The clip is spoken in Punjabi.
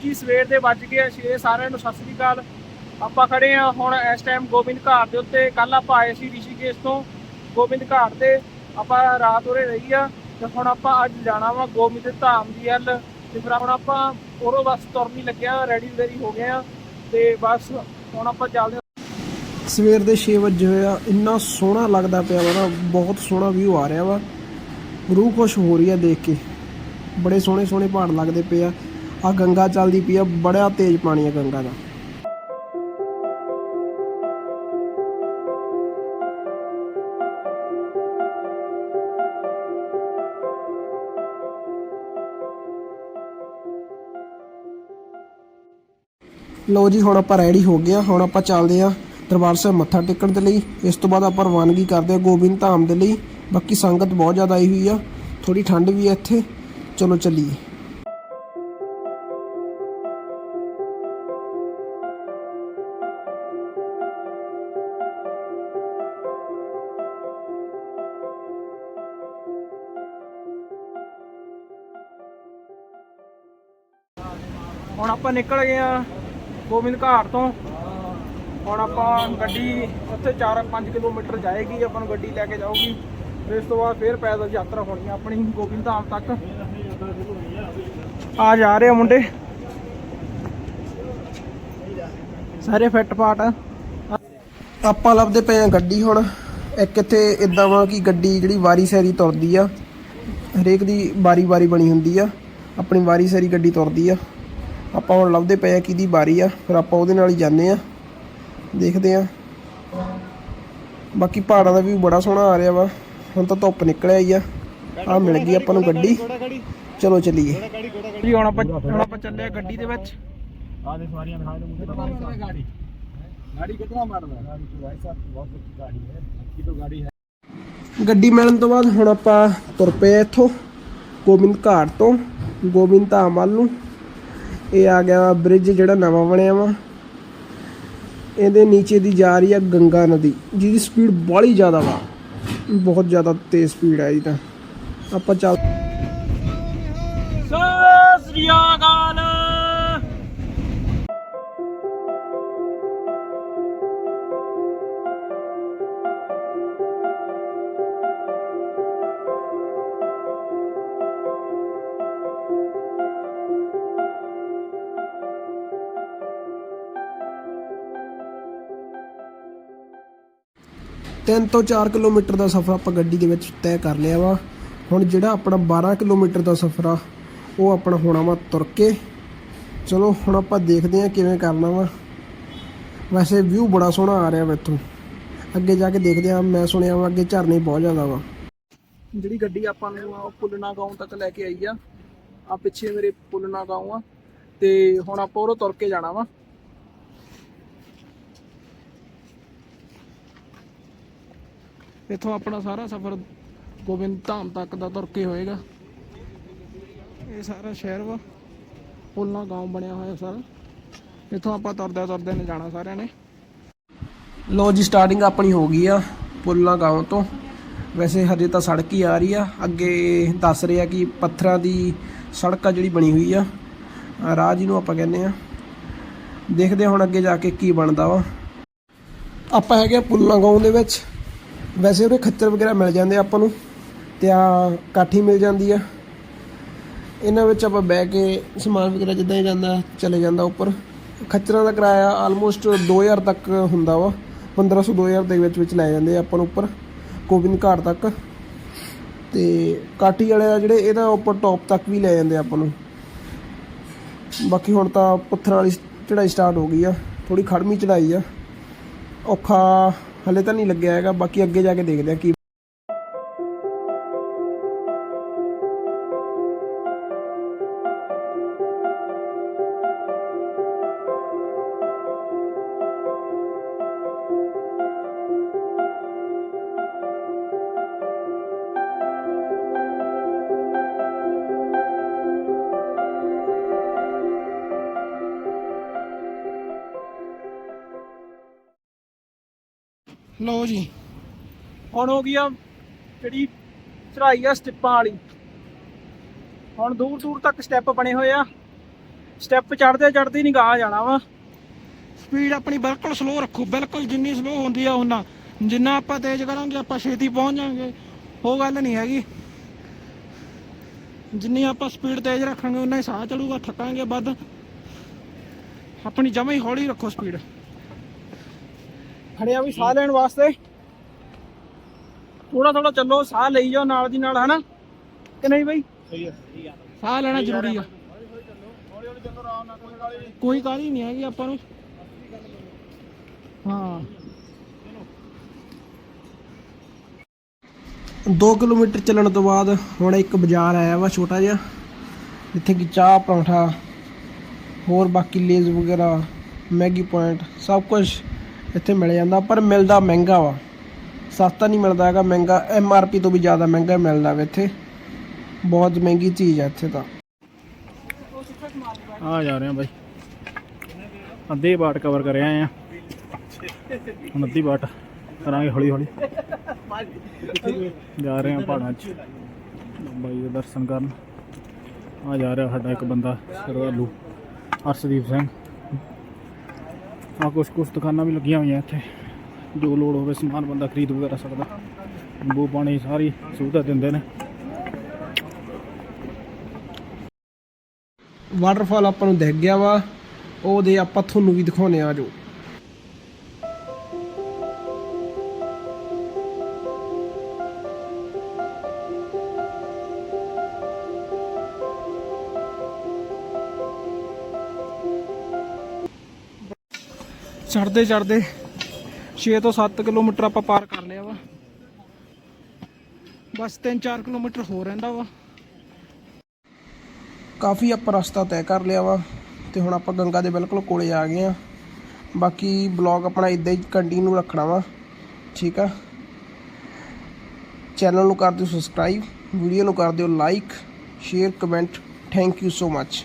ਜੀ, ਸਵੇਰ ਦੇ ਵੱਜ ਗਏ 6 ਸਾਰਿਆਂ ਨੂੰ ਸਤਿ ਸ੍ਰੀ ਅਕਾਲ। ਆਪਾਂ ਖੜੇ ਆ ਹੁਣ ਇਸ ਟਾਈਮ ਗੋਬਿੰਦ ਘਾਟ ਦੇ ਉੱਤੇ। ਕੱਲ ਆਪਾਂ ਆਏ ਸੀ ਰਿਸ਼ੀਕੇਸ਼ ਤੋਂ ਗੋਬਿੰਦ ਘਾਟ ਤੇ। ਆਪਾਂ ਰਾਤ ਉਰੇ ਰਹੀ ਆ ਤੇ ਹੁਣ ਆਪਾਂ ਅੱਜ ਜਾਣਾ ਵਾ ਗੋਬਿੰਦ ਧਾਮ ਦੀ ਹੱਲ ਤੇ ਫਿਰ ਹੁਣ ਆਪਾਂ ਉਰੋਂ ਬਸ ਤੁਰਨੀ ਲੱਗਿਆ ਰੈਡੀ ਵੈਰੀ ਹੋ ਗਏ ਆ। ਤੇ ਬਸ ਹੁਣ ਆਪਾਂ ਚੱਲਦੇ ਹਾਂ। ਸਵੇਰ ਦੇ 6 ਵਜੇ ਹੋਇਆ ਇੰਨਾ ਸੋਹਣਾ ਲੱਗਦਾ ਪਿਆ ਵਾ ਨਾ, ਬਹੁਤ ਸੋਹਣਾ ਵਿਊ ਆ ਰਿਹਾ ਵਾ। ਰੂਹ ਖੁਸ਼ ਹੋ ਰਹੀ ਆ ਦੇਖ ਕੇ। ਬੜੇ ਸੋਹਣੇ ਸੋਹਣੇ ਪਹਾੜ ਲੱਗਦੇ ਪਏ ਆ। ਆ ਗੰਗਾ ਚੱਲਦੀ ਪਈ ਆ ਬੜਾ ਤੇਜ਼ ਪਾਣੀ ਆ ਗੰਗਾ ਦਾ। ਲੋ ਜੀ, ਹੁਣ ਆਪਾਂ ਰੈਡੀ ਹੋ ਗਏ ਆ, ਹੁਣ ਆਪਾਂ ਚੱਲਦੇ ਆ ਦਰਬਾਰ ਸਾਹਿਬ ਮੱਥਾ ਟੇਕਣ ਦੇ ਲਈ। ਇਸ ਤੋਂ ਬਾਅਦ ਆਪਾਂ ਰਵਾਨਗੀ ਕਰਦੇ ਆ ਗੋਬਿੰਦ ਧਾਮ ਦੇ ਲਈ। ਬਾਕੀ ਸੰਗਤ ਬਹੁਤ ਜ਼ਿਆਦਾ ਆਈ ਹੋਈ ਆ ਥੋੜੀ ਠੰਡ ਵੀ ਆ ਇੱਥੇ। ਚਲੋ ਚੱਲੀਏ। ਹੁਣ ਆਪਾਂ ਨਿਕਲ ਗਏ ਆ ਗੋਬਿੰਦ ਘਾਟ ਤੋਂ। ਹੁਣ ਆਪਾਂ ਗੱਡੀ ਉੱਥੇ 4-5 ਕਿਲੋਮੀਟਰ ਜਾਏਗੀ, ਆਪਾਂ ਨੂੰ ਗੱਡੀ ਲੈ ਕੇ ਜਾਊਗੀ। ਫਿਰ ਇਸ ਤੋਂ ਬਾਅਦ ਫਿਰ ਪੈਦਲ ਯਾਤਰਾ ਹੋਣੀ ਆ ਆਪਣੀ ਗੋਬਿੰਦ ਧਾਮ ਤੱਕ। ਆ ਜਾ ਰਹੇ ਆ ਮੁੰਡੇ। ਸਾਰੇ ਫਿੱਟ ਪਾਟ ਆਪਾਂ ਲੱਭਦੇ ਪਏ ਆ ਗੱਡੀ ਹੁਣ। ਇੱਕ ਇੱਥੇ ਇਦਾਂ ਵਾ ਕਿ ਗੱਡੀ ਜਿਹੜੀ ਵਾਰੀ ਸਾਰੀ ਤੁਰਦੀ ਆ, ਹਰੇਕ ਦੀ ਵਾਰੀ ਵਾਰੀ ਬਣੀ ਹੁੰਦੀ ਆ। ਆਪਣੀ ਵਾਰੀ ਸਾਰੀ ਗੱਡੀ ਤੁਰਦੀ ਆ। ਆਪਾਂ ਹੁਣ ਲੱਭਦੇ ਪਏ ਆ ਕਿਹਦੀ ਵਾਰੀ ਆ ਫਿਰ ਆਪਾਂ ਉਹਦੇ ਨਾਲ ਹੀ ਜਾਂਦੇ ਆ ਦੇਖਦੇ ਆ। ਬਾਕੀ ਪਹਾੜਾਂ ਦਾ ਵੀ ਬੜਾ ਸੋਹਣਾ ਆ ਰਿਹਾ ਵਾ ਹੁਣ ਤਾਂ ਧੁੱਪ ਨਿਕਲ ਆਈ ਆ ਆ ਮਿਲ ਗਈ ਆਪਾਂ ਨੂੰ ਗੱਡੀ। ਚਲੋ ਚੱਲੀਏ। ਜੀ ਹੁਣ ਆਪਾਂ ਹੁਣ ਆਪਾਂ ਚੱਲੇ ਆ ਗੱਡੀ ਦੇ ਵਿੱਚ। ਗੱਡੀ ਮਿਲਣ ਤੋਂ ਬਾਅਦ ਹੁਣ ਆਪਾਂ ਤੁਰ ਪਏ ਆ ਇੱਥੋਂ ਗੋਬਿੰਦ ਘਾਟ ਤੋਂ ਗੋਬਿੰਦ ਧਾਮ ਵੱਲ ਨੂੰ। ਇਹ ਆ ਗਿਆ ਵਾ ਬ੍ਰਿਜ ਜਿਹੜਾ ਨਵਾਂ ਬਣਿਆ ਵਾ। ਇਹਦੇ ਨੀਚੇ ਦੀ ਜਾ ਰਹੀ ਆ ਗੰਗਾ ਨਦੀ, ਜਿਹਦੀ ਸਪੀਡ ਬਾਹਲੀ ਜ਼ਿਆਦਾ ਵਾ। ਬਹੁਤ ਜ਼ਿਆਦਾ ਤੇਜ਼ ਸਪੀਡ ਹੈ ਜੀ ਤਾਂ। ਆਪਾਂ ਚੱਲ ਸਤਿ ਸ੍ਰੀ ਅਕਾਲ ਤਿੰਨ ਤੋਂ 4 ਕਿਲੋਮੀਟਰ ਦਾ ਸਫ਼ਰ ਆਪਾਂ ਗੱਡੀ ਦੇ ਵਿੱਚ ਤੈਅ ਕਰ ਲਿਆ ਵਾ। ਹੁਣ ਜਿਹੜਾ ਆਪਣਾ 12 ਕਿਲੋਮੀਟਰ ਦਾ ਸਫ਼ਰ ਆ, ਉਹ ਆਪਣਾ ਹੋਣਾ ਵਾ ਤੁਰ ਕੇ। ਚਲੋ, ਹੁਣ ਆਪਾਂ ਦੇਖਦੇ ਹਾਂ ਕਿਵੇਂ ਕਰਨਾ ਵਾ। ਵੈਸੇ ਵਿਊ ਬੜਾ ਸੋਹਣਾ ਆ ਰਿਹਾ ਵਾ ਇੱਥੋਂ। ਅੱਗੇ ਜਾ ਕੇ ਦੇਖਦੇ ਹਾਂ, ਮੈਂ ਸੁਣਿਆ ਵਾ ਅੱਗੇ ਝਰਨੇ ਬਹੁਤ ਜ਼ਿਆਦਾ ਵਾ। ਜਿਹੜੀ ਗੱਡੀ ਆਪਾਂ ਨੂੰ ਆ, ਉਹ ਪੁੱਲਣਾ ਗਾਉਂ ਤੱਕ ਲੈ ਕੇ ਆਈ ਆ। ਆ ਪਿੱਛੇ ਮੇਰੇ ਪੁੱਲਣਾ ਗਾਉਂ ਆ। ਤੇ ਹੁਣ ਆਪਾਂ ਉਰੋਂ ਤੁਰ ਕੇ ਜਾਣਾ ਵਾ। ਇੱਥੋਂ ਆਪਣਾ ਸਾਰਾ ਸਫ਼ਰ ਗੋਬਿੰਦ ਧਾਮ ਤੱਕ ਦਾ ਤੁਰ ਕੇ ਹੋਏਗਾ। ਇਹ ਸਾਰਾ ਸ਼ਹਿਰ ਵਾ। ਪੁੱਲਣਾ ਗਾਉਂ ਬਣਿਆ ਹੋਇਆ ਸਾਰਾ। ਇੱਥੋਂ ਆਪਾਂ ਤੁਰਦੇ ਤੁਰਦੇ ਨੇ ਜਾਣਾ ਸਾਰਿਆਂ ਨੇ। ਲੋ ਜੀ ਸਟਾਰਟਿੰਗ ਆਪਣੀ ਹੋ ਗਈ ਆ ਪੁੱਲਾ ਗਾਉਂ ਤੋਂ। ਵੈਸੇ ਹਜੇ ਤਾਂ ਸੜਕ ਹੀ ਆ ਰਹੀ ਆ। ਅੱਗੇ ਦੱਸ ਰਿਹਾ ਕਿ ਪੱਥਰਾਂ ਦੀ ਸੜਕ ਆ ਜਿਹੜੀ ਬਣੀ ਹੋਈ ਆ। ਆਹ ਰਾਹ ਜਿਹਨੂੰ ਆਪਾਂ ਕਹਿੰਦੇ ਆ। ਦੇਖਦੇ ਹਾਂ ਹੁਣ ਅੱਗੇ ਜਾ ਕੇ ਕੀ ਬਣਦਾ ਵਾ। ਆਪਾਂ ਹੈਗੇ ਆ ਪੁੱਲਾ ਗਾਉਂ ਦੇ ਵਿੱਚ। ਵੈਸੇ ਉਹਦੇ ਖੱਚਰ ਵਗੈਰਾ ਮਿਲ ਜਾਂਦੇ ਆ ਆਪਾਂ ਨੂੰ, ਤੇ ਆ ਕਾਠੀ ਮਿਲ ਜਾਂਦੀ ਆ। ਇਹਨਾਂ ਵਿੱਚ ਆਪਾਂ ਬਹਿ ਕੇ ਸਮਾਨ ਵਗੈਰਾ ਜਿੱਦਾਂ ਹੀ ਜਾਂਦਾ, ਚਲੇ ਜਾਂਦਾ ਉੱਪਰ। ਖੱਚਰਾਂ ਦਾ ਕਿਰਾਇਆ ਆਲਮੋਸਟ 2000 ਤੱਕ ਹੁੰਦਾ ਵਾ। 1500 2000 ਦੇ ਵਿੱਚ ਵਿੱਚ ਲੈ ਜਾਂਦੇ ਆ ਆਪਾਂ ਨੂੰ ਉੱਪਰ, ਗੋਬਿੰਦ ਘਾਟ ਤੱਕ। ਤੇ ਕਾਠੀ ਵਾਲੇ ਆ ਜਿਹੜੇ, ਇਹਦਾ ਉੱਪਰ ਟੌਪ ਤੱਕ ਵੀ ਲੈ ਜਾਂਦੇ ਆਪਾਂ ਨੂੰ। ਬਾਕੀ ਹੁਣ ਤਾਂ ਪੱਥਰਾਂ ਵਾਲੀ ਚੜਾਈ ਸਟਾਰਟ ਹੋ ਗਈ ਆ। ਥੋੜੀ ਖੜਮੀ ਚੜਾਈ ਆ। ਔਖਾ ਹਲੇ ਤਾਂ ਨਹੀਂ ਲੱਗਿਆ ਹੈਗਾ ਬਾਕੀ ਅੱਗੇ ਜਾ ਕੇ ਦੇਖਦੇ ਆ ਕੀ ਲਓ ਜੀ। ਹੁਣ ਹੋ ਗਈ ਆ ਜਿਹੜੀ ਚੜਾਈ ਆ ਸਟੈਪਾਂ ਵਾਲੀ। ਹੁਣ ਦੂਰ ਦੂਰ ਤੱਕ ਸਟੈਪ ਬਣੇ ਹੋਏ ਆ। ਸਟੈਪ ਚੜਦੇ ਚੜਦੇ ਨਹੀਂ ਗਾ ਜਾਣਾ ਵਾ। ਸਪੀਡ ਆਪਣੀ ਬਿਲਕੁਲ ਸਲੋ ਰੱਖੋ ਬਿਲਕੁਲ ਜਿੰਨੀ ਸਲੋ ਹੁੰਦੀ ਆ ਉਹਨਾਂ ਜਿੰਨਾ ਆਪਾਂ ਤੇਜ਼ ਕਰਾਂਗੇ ਆਪਾਂ ਛੇਤੀ ਪਹੁੰਚ ਜਾਾਂਗੇ। ਉਹ ਗੱਲ ਨਹੀਂ ਹੈਗੀ। ਜਿੰਨੀ ਆਪਾਂ ਸਪੀਡ ਤੇਜ਼ ਰੱਖਾਂਗੇ ਉਨਾ ਹੀ ਸਾਹ ਚੜੂਗਾ ਥੱਕਾਂਗੇ ਵੱਧ। ਆਪਣੀ ਜਮਾ ਹੀ ਹੌਲੀ ਰੱਖੋ ਸਪੀਡ। ਖੜਿਆ ਵੀ ਸਾਹ ਲੈਣ ਵਾਸਤੇ। ਥੋੜਾ ਥੋੜਾ ਚੱਲੋ ਸਾਹ ਲਈ ਜਾਓ ਨਾਲ ਦੀ ਨਾਲ ਹਨਾ? ਕਿ ਨਹੀਂ ਬਈ? ਸਾਹ ਲੈਣਾ ਜ਼ਰੂਰੀ ਆ। ਕੋਈ ਕਾਹਲੀ ਨਹੀਂ ਹੈਗੀ ਆਪਾਂ ਨੂੰ। ਹਾਂ। 2 ਕਿਲੋਮੀਟਰ ਚੱਲਣ ਤੋਂ ਬਾਅਦ ਹੁਣ ਇੱਕ ਬਾਜ਼ਾਰ ਆਇਆ ਵਾ ਛੋਟਾ ਜਿਹਾ ਜਿੱਥੇ ਕਿ ਚਾਹ ਪਰੌਂਠਾ ਹੋਰ ਬਾਕੀ ਲੇਜ਼ ਵਗੈਰਾ ਮੈਗੀ ਪੁਆਇੰਟ ਸਭ ਕੁਝ ਇੱਥੇ ਮਿਲ ਜਾਂਦਾ, ਪਰ ਮਿਲਦਾ ਮਹਿੰਗਾ ਵਾ। ਸਸਤਾ ਨਹੀਂ ਮਿਲਦਾ ਹੈਗਾ, ਮਹਿੰਗਾ ਐਮ ਆਰ ਪੀ ਤੋਂ ਵੀ ਜ਼ਿਆਦਾ ਮਹਿੰਗਾ ਮਿਲਦਾ ਵਾ ਇੱਥੇ। ਬਹੁਤ ਮਹਿੰਗੀ ਚੀਜ਼ ਹੈ ਇੱਥੇ ਤਾਂ। ਆ ਜਾ ਰਹੇ ਆ ਬਾਈ। ਅੱਧੇ ਬਾਟ ਕਵਰ ਕਰ ਆਏ ਆ। ਹੁਣ ਅੱਧੀ ਬਾਟ ਕਰਾਂਗੇ ਹੌਲੀ ਹੌਲੀ। ਜਾ ਰਹੇ ਆ ਪਹਾੜਾਂ 'ਚ। ਬਾਈ ਦੇ ਦਰਸ਼ਨ ਕਰਨ। ਆ ਜਾ ਰਿਹਾ ਸਾਡਾ ਇੱਕ ਬੰਦਾ ਸ਼ਰਧਾਲੂ ਅਰਸ਼ਦੀਪ ਸਿੰਘ। ਆ ਕੁਛ ਕੁਛ ਦੁਕਾਨਾਂ ਵੀ ਲੱਗੀਆਂ ਹੋਈਆਂ ਇੱਥੇ। ਜੋ ਲੋੜ ਹੋਵੇ ਸਮਾਨ ਬੰਦਾ ਖਰੀਦ ਵਗੈਰਾ ਸਕਦਾ। ਨਿੰਬੂ ਪਾਣੀ ਸਾਰੀ ਸੁਵਿਧਾ ਦਿੰਦੇ ਨੇ। ਵਾਟਰਫਾਲ ਆਪਾਂ ਨੂੰ ਦਿਖ ਗਿਆ ਵਾ। ਉਹਦੇ ਆਪਾਂ ਤੁਹਾਨੂੰ ਵੀ ਦਿਖਾਉਣੇ ਆ ਜੋ। ਚੜਦੇ ਚੜਦੇ 6 ਤੋਂ 7 ਕਿਲੋਮੀਟਰ ਆਪਾਂ ਪਾਰ ਕਰ ਲਿਆ ਵਾ। ਬਸ 3-4 ਕਿਲੋਮੀਟਰ ਹੋਰ ਰਹਿੰਦਾ ਵਾ। ਕਾਫੀ ਆਪਾਂ ਰਸਤਾ ਤੈਅ ਕਰ ਲਿਆ ਵਾ ਤੇ ਹੁਣ ਆਪਾਂ ਗੰਗਾ ਦੇ ਬਿਲਕੁਲ ਕੋਲੇ ਆ ਗਏ ਆ। ਬਾਕੀ ਬਲੌਗ ਆਪਣਾ ਇਦਾਂ ਹੀ ਕੰਟੀਨਿਊ ਰੱਖਣਾ ਵਾ, ਠੀਕ ਆ। ਚੈਨਲ ਨੂੰ ਕਰ ਦਿਓ ਸਬਸਕ੍ਰਾਈਬ ਵੀਡੀਓ ਨੂੰ ਕਰ ਦਿਓ like share comment thank you so much